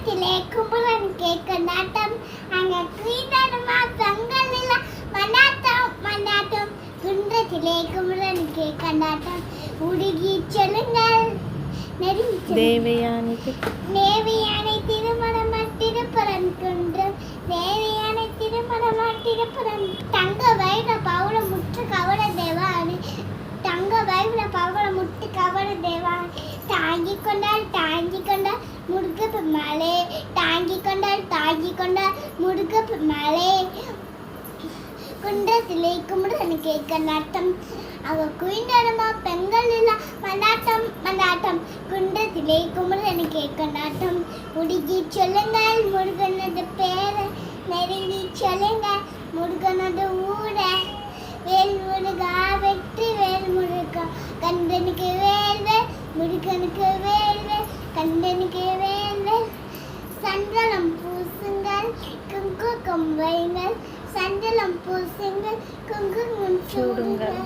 குன்றத்திலே குமரன் கேட்க நாட்டம். அங்க குயினமா பெங்களில மனாட்டம் மனாட்டம் குன்றத்திலே குமரன் கேட்க நாட்டம். உருகி செல்லுங்கள். தேவயானிக்கு தேவையான திருமணமா திருப்பரன் குன்றம். தேவையான திருமணமா திருப்பரன் தங்க வாங்கி கொண்ட முடுக்க மலை முருகப்பு சிலை கும்பிடு குமரன் கேட்க நாட்டம். அவ குயினடமா பெண்கள் இல்ல குண்ட சிலை கும்பிடு குமரன் கேட்க நாட்டம். உடுக்கி சொல்லுங்கள் முருகனது பேரை நெருங்கி சொல்லுங்க முருகனது ஊரை. வேல் முருகா வெற்றி வேல் முருகா. கந்தனுக்கு வேல் வேல் முருகனுக்கு வேல் வேல் கந்தனுக்கு வேல் வேல் சந்தனம் பூசுங்கள் குங்குமம் வைங்கள் சந்தனம் பூசுங்கள் குங்குமம் சூடுங்கள்.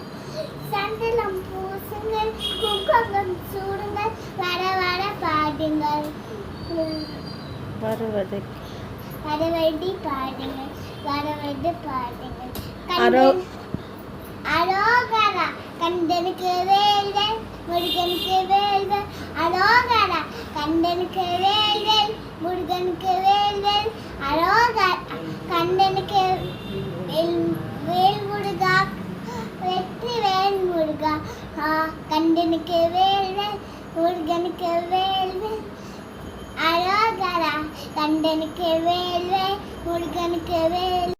சந்தனம் பூசுங்கள் குங்குமம் சூடுங்கள். வர வர பாடுங்கள். வருவது. வர வேண்டி பாடுங்கள் வர வேண்டி பாடுங்கள். அரோ- அரோகரா கந்தனுக்கு வேல்கள் முருகனுக்கு வேல்கள். அரோகரா கந்தனுக்கு வேல்கள் முருகனுக்கு வேல்கள். அரோகரா கந்தனுக்கு வேல் வேல் முருகா வெற்றி வேல் முருகா ஆ, கந்தனுக்கு வேல்கள் முருகனுக்கு வேல்கள் அழகரா கந்தனுக்கு வேல்வேல் முருகனுக்கு வேல்